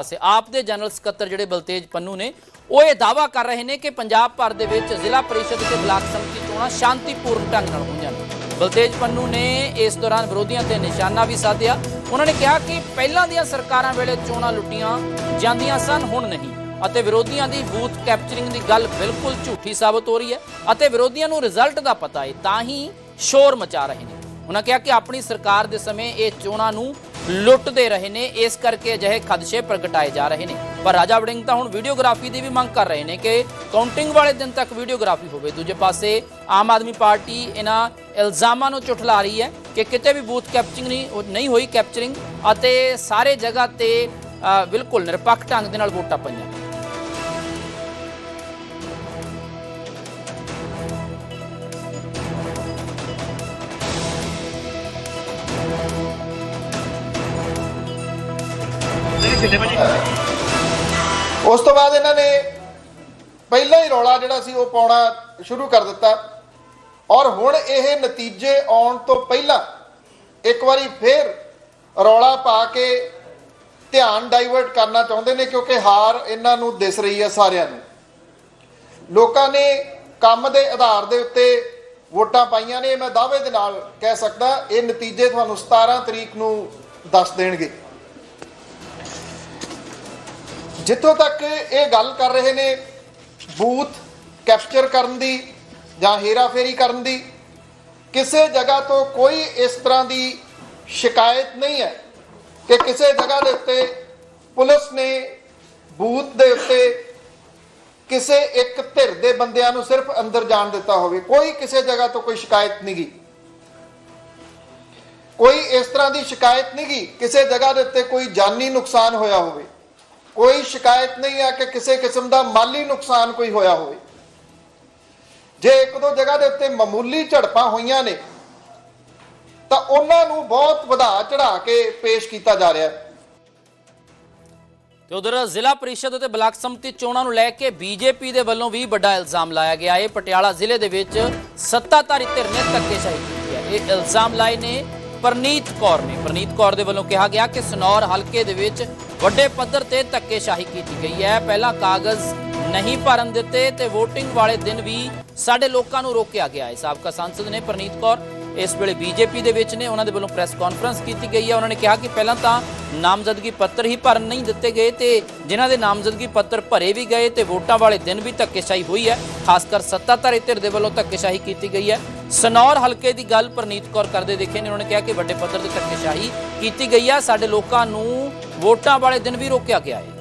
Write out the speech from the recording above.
ਪਾਸੇ ਆਪ ਦੇ ਜਨਰਲ ਸਕੱਤਰ ਜਿਹੜੇ ਬਲਤੇਜ ਪੰਨੂ ਨੇ, ਉਹ ਇਹ ਦਾਵਾ ਕਰ ਰਹੇ ਨੇ ਕਿ ਪੰਜਾਬ ਭਰ ਦੇ ਵਿੱਚ ਜ਼ਿਲ੍ਹਾ ਪਰਿਸ਼ਦ ਤੇ ਬਲਾਕ ਸੰਮਤੀ ਚੋਣਾਂ ਸ਼ਾਂਤੀਪੂਰਨ ਢੰਗ ਨਾਲ ਹੋਈਆਂ ਬਲਤੇਜ ਪੰਨੂ ਨੇ ਇਸ ਦੌਰਾਨ ਵਿਰੋਧੀਆਂ ਤੇ ਨਿਸ਼ਾਨਾ ਵੀ ਸਾਧਿਆ। ਉਹਨਾਂ ਨੇ ਕਿਹਾ ਕਿ ਪਹਿਲਾਂ ਦੀਆਂ ਸਰਕਾਰਾਂ ਵੇਲੇ ਚੋਣਾਂ ਲੁੱਟੀਆਂ ਜਾਂਦੀਆਂ ਸਨ, ਹੁਣ ਨਹੀਂ। ਅਤੇ ਵਿਰੋਧੀਆਂ ਦੀ ਬੂਥ ਕੈਪਚਰਿੰਗ ਦੀ ਗੱਲ ਬਿਲਕੁਲ ਝੂਠੀ ਸਾਬਤ ਹੋ ਰਹੀ ਹੈ ਅਤੇ ਵਿਰੋਧੀਆਂ ਨੂੰ ਰਿਜ਼ਲਟ ਦਾ ਪਤਾ ਹੈ, ਤਾਂ ਹੀ ਸ਼ੋਰ ਮਚਾ ਰਹੇ ਨੇ। ਉਹਨਾਂ ਕਿਹਾ ਕਿ ਆਪਣੀ ਸਰਕਾਰ ਦੇ ਸਮੇਂ ਇਹ ਚੋਣਾਂ ਨੂੰ ਲੁੱਟਦੇ ਰਹੇ ਨੇ, ਇਸ ਕਰਕੇ ਅਜਿਹੇ ਖਦਸ਼ੇ ਪ੍ਰਗਟਾਏ ਜਾ ਰਹੇ ਨੇ। ਪਰ ਰਾਜਾ ਵੜਿੰਗ ਤਾਂ ਹੁਣ ਵੀਡੀਓਗ੍ਰਾਫੀ ਦੀ ਵੀ ਮੰਗ ਕਰ ਰਹੇ ਨੇ ਕਿ ਕਾਊਂਟਿੰਗ ਵਾਲੇ ਦਿਨ ਤੱਕ ਵੀਡੀਓਗ੍ਰਾਫੀ ਹੋਵੇ। ਦੂਜੇ ਪਾਸੇ ਆਮ ਆਦਮੀ ਪਾਰਟੀ ਇਹਨਾਂ ਇਲਜ਼ਾਮਾਂ ਨੂੰ ਝੁਠਲਾ ਰਹੀ ਹੈ ਕਿ ਕਿਤੇ ਵੀ ਬੂਥ ਕੈਪਚਰਿੰਗ ਨਹੀਂ ਨਹੀਂ ਹੋਈ ਕੈਪਚਰਿੰਗ ਅਤੇ ਸਾਰੇ ਜਗ੍ਹਾ ਤੇ ਬਿਲਕੁਲ ਨਿਰਪੱਖ ਢੰਗ ਦੇ ਨਾਲ ਵੋਟਾਂ ਪਈਆਂ। ਉਸ ਤੋਂ ਬਾਅਦ ਇਹਨਾਂ ਨੇ ਪਹਿਲਾਂ ਹੀ ਰੌਲਾ ਜਿਹੜਾ ਸੀ ਉਹ ਪਾਉਣਾ ਸ਼ੁਰੂ ਕਰ ਦਿੱਤਾ। ਔਰ ਹੁਣ ਇਹ ਨਤੀਜੇ ਆਉਣ ਤੋਂ ਪਹਿਲਾਂ ਇੱਕ ਵਾਰੀ ਫੇਰ ਰੌਲਾ ਪਾ ਕੇ ਧਿਆਨ ਡਾਈਵਰਟ ਕਰਨਾ ਚਾਹੁੰਦੇ ਨੇ ਕਿਉਂਕਿ ਹਾਰ ਇਹਨਾਂ ਨੂੰ ਦਿਸ ਰਹੀ ਹੈ ਸਾਰਿਆਂ ਨੂੰ। ਲੋਕਾਂ ਨੇ ਕੰਮ ਦੇ ਆਧਾਰ ਦੇ ਉੱਤੇ ਵੋਟਾਂ ਪਾਈਆਂ ਨੇ, ਮੈਂ ਦਾਅਵੇ ਦੇ ਨਾਲ ਕਹਿ ਸਕਦਾ ਇਹ ਨਤੀਜੇ ਤੁਹਾਨੂੰ 17 ਤਰੀਕ ਨੂੰ ਦੱਸ ਦੇਣਗੇ। ਜਿੱਥੋਂ ਤੱਕ ਇਹ ਗੱਲ ਕਰ ਰਹੇ ਨੇ ਬੂਥ ਕੈਪਚਰ ਕਰਨ ਦੀ ਜਾਂ ਹੇਰਾਫੇਰੀ ਕਰਨ ਦੀ, ਕਿਸੇ ਜਗ੍ਹਾ ਤੋਂ ਕੋਈ ਇਸ ਤਰ੍ਹਾਂ ਦੀ ਸ਼ਿਕਾਇਤ ਨਹੀਂ ਹੈ ਕਿ ਕਿਸੇ ਜਗ੍ਹਾ ਦੇ ਉੱਤੇ ਪੁਲਿਸ ਨੇ ਬੂਥ ਦੇ ਉੱਤੇ ਕਿਸੇ ਇੱਕ ਧਿਰ ਦੇ ਬੰਦਿਆਂ ਨੂੰ ਸਿਰਫ ਅੰਦਰ ਜਾਣ ਦਿੱਤਾ ਹੋਵੇ। ਕੋਈ ਕਿਸੇ ਜਗ੍ਹਾ ਤੋਂ ਕੋਈ ਸ਼ਿਕਾਇਤ ਨਹੀਂ ਗੀ ਕੋਈ ਇਸ ਤਰ੍ਹਾਂ ਦੀ ਸ਼ਿਕਾਇਤ ਨਹੀਂ ਗੀ ਕਿਸੇ ਜਗ੍ਹਾ ਦੇ ਉੱਤੇ ਕੋਈ ਜਾਨੀ ਨੁਕਸਾਨ ਹੋਇਆ ਹੋਵੇ। ਕੋਈ ਸ਼ਿਕਾਇਤ ਨਹੀਂ ਹੈ ਕਿ ਕਿਸੇ ਕਿਸਮ ਦਾ ਮਾਲੀ ਨੁਕਸਾਨ ਕੋਈ ਹੋਇਆ ਹੋਵੇ। ਜੇ ਇੱਕ ਦੋ ਜਗ੍ਹਾ ਦੇ ਉੱਤੇ ਮਾਮੂਲੀ ਝੜਪਾਂ ਹੋਈਆਂ ਨੇ, ਤਾਂ ਉਹਨਾਂ ਨੂੰ ਬਹੁਤ ਵਧਾ ਚੜਾ ਕੇ ਪੇਸ਼ ਕੀਤਾ ਜਾ ਰਿਹਾ ਹੈ। ਤੇ ਉਧਰ ਜ਼ਿਲ੍ਹਾ ਪਰਿਸ਼ਦ ਅਤੇ ਬਲਾਕ ਸੰਮਤੀ ਚੋਣਾਂ ਨੂੰ ਲੈ ਕੇ ਬੀਜੇਪੀ ਦੇ ਵੱਲੋਂ ਵੀ ਵੱਡਾ ਇਲਜ਼ਾਮ ਲਾਇਆ ਗਿਆ। ਹੈ ਪਟਿਆਲਾ ਜ਼ਿਲ੍ਹੇ ਦੇ ਵਿੱਚ ਸੱਤਾਧਾਰੀ ਧਿਰ ਨੇ ਧੱਕੇਸ਼ਾਹੀ ਕੀਤੀ ਹੈ। ਇਹ ਇਲਜ਼ਾਮ ਲਾਏ ਨੇ ਪ੍ਰਨੀਤ ਕੌਰ ਨੇ। ਪ੍ਰਨੀਤ ਕੌਰ ਦੇ ਵੱਲੋਂ ਕਿਹਾ ਗਿਆ ਕਿ ਸਨੌਰ ਹਲਕੇ ਦੇ ਵਿੱਚ ਵੱਡੇ ਪੱਧਰ ਤੇ ਧੱਕੇਸ਼ਾਹੀ ਕੀਤੀ ਗਈ ਹੈ। ਪਹਿਲਾਂ ਕਾਗਜ਼ ਨਹੀਂ ਭਰਨ ਦਿੱਤੇ ਤੇ VOTING ਵਾਲੇ ਦਿਨ ਵੀ ਸਾਡੇ ਲੋਕਾਂ ਨੂੰ ਰੋਕਿਆ ਗਿਆ ਹੈ। ਸਾਬਕਾ ਸੰਸਦ ਨੇ ਪ੍ਰਨੀਤ ਕੌਰ ਇਸ ਵੇਲੇ ਬੀਜੇਪੀ ਦੇ ਵਿੱਚ ਨੇ। ਉਹਨਾਂ ਦੇ ਵੱਲੋਂ ਪ੍ਰੈਸ ਕਾਨਫਰੰਸ ਕੀਤੀ ਗਈ ਹੈ। ਉਹਨਾਂ ਨੇ ਕਿਹਾ ਕਿ ਪਹਿਲਾਂ ਤਾਂ ਨਾਮਜ਼ਦਗੀ ਪੱਤਰ ਹੀ ਭਰਨ ਨਹੀਂ ਦਿੱਤੇ ਗਏ ਤੇ ਜਿਨ੍ਹਾਂ ਦੇ ਨਾਮਜ਼ਦਗੀ ਪੱਤਰ ਭਰੇ ਵੀ ਗਏ ਤੇ ਵੋਟਾਂ ਵਾਲੇ ਦਿਨ ਵੀ ਧੱਕੇਸ਼ਾਹੀ ਹੋਈ ਹੈ। ਖਾਸ ਕਰ ਸੱਤਾਧਾਰੀ ਧਿਰ ਦੇ ਵੱਲੋਂ ਧੱਕੇਸ਼ਾਹੀ ਕੀਤੀ ਗਈ ਹੈ। ਸਨੌਰ ਹਲਕੇ ਦੀ ਗੱਲ ਪ੍ਰਨੀਤ ਕੌਰ ਕਰਦੇ ਦੇਖੇ ਨੇ। ਉਹਨਾਂ ਨੇ ਕਿਹਾ ਕਿ ਵੱਡੇ ਪੱਧਰ ਤੇ ਧੱਕੇਸ਼ਾਹੀ ਕੀਤੀ ਗਈ ਹੈ ਸਾਡੇ ਲੋਕਾਂ ਨੂੰ ਵੋਟਾਂ ਵਾਲੇ ਦਿਨ ਵੀ ਰੋਕਿਆ ਗਿਆ ਹੈ